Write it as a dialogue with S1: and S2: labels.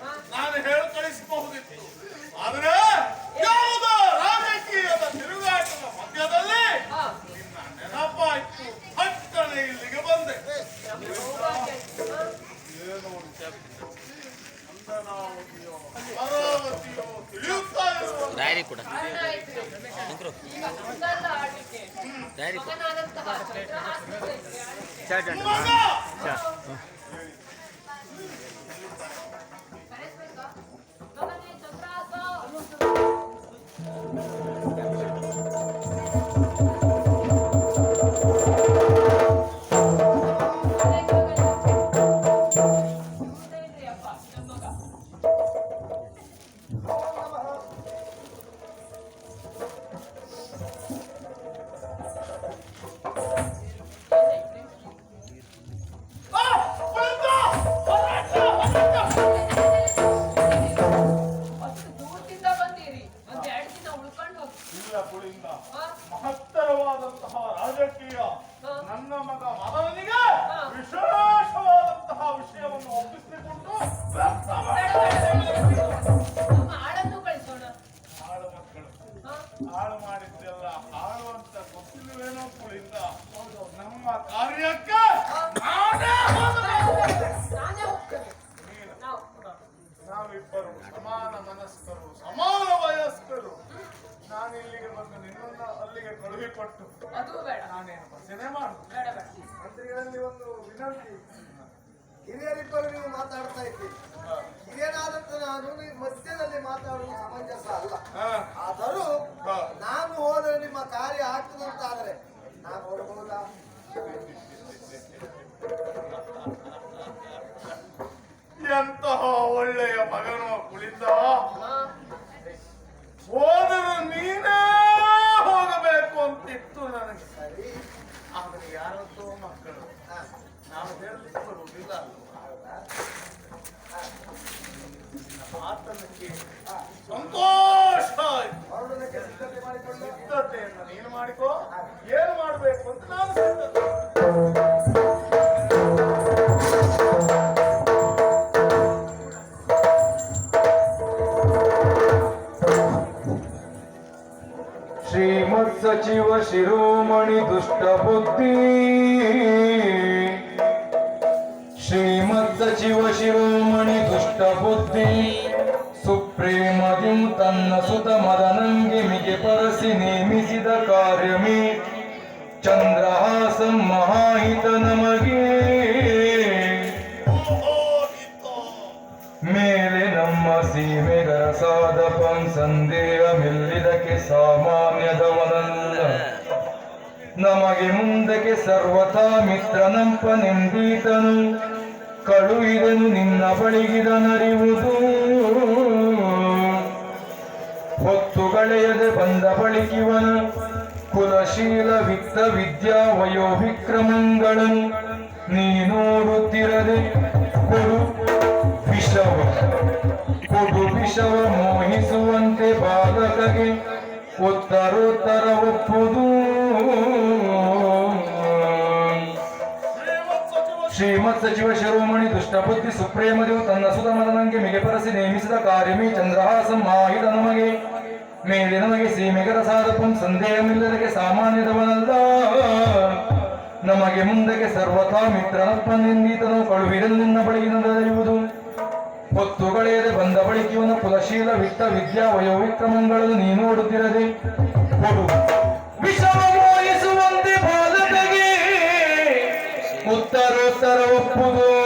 S1: ಹಾ.
S2: ನಾನು
S1: ಹೇಳಿ ಕಳಿಸಬಹುದಿತ್ತು. ಆದ್ರೆ ಯಾವುದೋ ರಾಜಕೀಯದ ತಿರುಗಾಟದ ಮಧ್ಯದಲ್ಲಿ ನಿನ್ನ ನೆನಪಾಯ್ತು. ಹತ್ತನೆ ಇಲ್ಲಿಗೆ ಬಂದೆ? ಏನು
S3: ಡೈರಿ ಕೂಡ. ಡೈರಿ
S2: ಮಗನಾದಂತಹ
S1: thank
S2: you
S1: ಮಹತ್ತರವಾದಂತಹ ರಾಜಕೀಯ. ನನ್ನ ಮಗ ಮದನಿಗೆ
S2: ಹಾ.
S1: ವಿಶೇಷವಾದಂತಹ ವಿಷಯವನ್ನು ಒಪ್ಪಿಸಿಕೊಂಡು
S2: ಆಳನ್ನು ಕಳಿಸೋಣ
S1: ಹಾಳು ಮಕ್ಕಳು? ಹಾಳು ಮಾಡಿದ್ದೆಲ್ಲ ಹಾಳು ಅಂತ ಗೊತ್ತಿಲ್ಲವೇನೋ ಕುಳಿತ ನಮ್ಮ ಕಾರ್ಯಕ್ಕೆ ಭಜನೆ ಮಾಡು
S4: ಮಂತ್ರಿಗಳಲ್ಲಿ ಒಂದು ವಿನಂತಿ. ಹಿರಿಯರಿಬ್ಬರು ನೀವು ಮಾತಾಡ್ತಾ ಇದ್ದೀರಿ. ಹಿರಿಯನಾದಂತ ನಾನು ಮಧ್ಯದಲ್ಲಿ ಮಾತಾಡುವುದು ಸಮಂಜಸ ಅಲ್ಲ. ಆದರೂ. ನಾನು ಹೋದರೆ ನಿಮ್ಮ ಕಾರ್ಯ ಆಗ್ತದಂತಾದರೆ ನಾನು ಹೋಗಬಹುದಾ?
S1: ಎಂತಹ ಒಳ್ಳೆಯ ಮಗನು ಕುಳಿತ? ಯಾರದ್ದೋ ಮಕ್ಕಳು. ನಾವು ಹೇಳಲಿಕ್ಕೆ ಬರುವುದಿಲ್ಲ ಆತನಕ್ಕೆ ಸಂತೋಷ
S4: ಹೊರಡೋದಕ್ಕೆ ಸಿದ್ಧತೆ ಮಾಡಿಕೊಳ್ಳಿ
S1: ಸಿದ್ಧತೆಯನ್ನು ನೀನು ಮಾಡಿಕೋ. ಏನು ಮಾಡಬೇಕು ಅಂತ ನಾನು ಸಿದ್ಧತೆ.
S5: ಸಚಿವ ಶಿರೋಮಣಿ ದುಷ್ಟ ಬುದ್ಧಿ. ಶ್ರೀಮತ್ ಸಚಿವ ಶಿರೋಮಣಿ ದುಷ್ಟ ಬುದ್ಧಿ. ಸುಪ್ರೀಮದಿ ತನ್ನ ಸುತ ಮದನಂಗೆ ಮಿಗೆ ಪರಸಿ ನೇಮಿಸಿದ ಕಾರ್ಯಮೇ. ಚಂದ್ರಹಾಸಂ ಮಹಾಹಿತ ನಮಗೆ. ಮೇಲೆ ನಮ್ಮ ಸೀಮೆಗರಸಾದ ಪಂ ಸಂದೇಹ ಮಿಲ್ಲಿದಕ್ಕೆ ಸಾಮಾನ್ಯದವನಲ್ಲ ನಮಗೆ ಮುಂದಕ್ಕೆ ಸರ್ವಥಾ ಮಿತ್ರನಂಪ ನಿಂದೀತನು ಕಳುಹಿದನು ನಿನ್ನ ಬಳಿಗಿದನರಿವುದು ಹೊತ್ತುಗಳೆಯದೆ ಬಂದ ಬಳಿಕಿವನು ಕುಲಶೀಲ ವಿತ್ತ ವಿದ್ಯಾ ವಯೋ ವಿಕ್ರಮಂಗಳನು ನೀ ನೋಡುತ್ತಿರದೆ ಕೊಡು ವಿಷವ. ಕೊಡು ವಿಷವ ಮೋಹಿಸುವಂತೆ ಬಾಲಕಗೆ ಉತ್ತರೋತ್ತರ ಒಪ್ಪುದು. ಶ್ರೀಮತ್ ಸಚಿವ ಶಿರೋಮಣಿ ದುಷ್ಟಬುದ್ಧಿ ಸುಪ್ರೇಮದೇವು ತನ್ನ ಸುತ ಮದನಂಗೆ ಮಿಗೆ ಪರಸಿ ನೇಮಿಸಿದ ಕಾರ್ಯಮಿ ಚಂದ್ರಹಾಸಂ ಮಾಹಿತ ನಮಗೆ. ಮೇಲೆ ನಮಗೆ ಸೀಮೆಗರ ಸಾಧಕಂ ಸಂದೇಹವಿಲ್ಲದಕ್ಕೆ ಸಾಮಾನ್ಯದವನಲ್ಲ. ನಮಗೆ ಮುಂದಕ್ಕೆ ಸರ್ವಥಾ ಮಿತ್ರನಪ್ಪನೆಂದೀತನು ಕಳುಹಿರಲು ನಿನ್ನ ಬಳಿಗಿನದರಿಯುವುದು ಹೊತ್ತುಗಳೆಯದೆ ಬಂದ ಬಳಿಕ ಇವನ ಕುಲಶೀಲ ವಿತ್ತ ವಿದ್ಯಾ ವಯೋವಿಕ್ರಮಗಳನ್ನು ನೀನು ನೋಡುತ್ತಿರದೆ ಕೊಡು. ಉತ್ತರೋತ್ತರ ಒಪ್ಪುಗೋ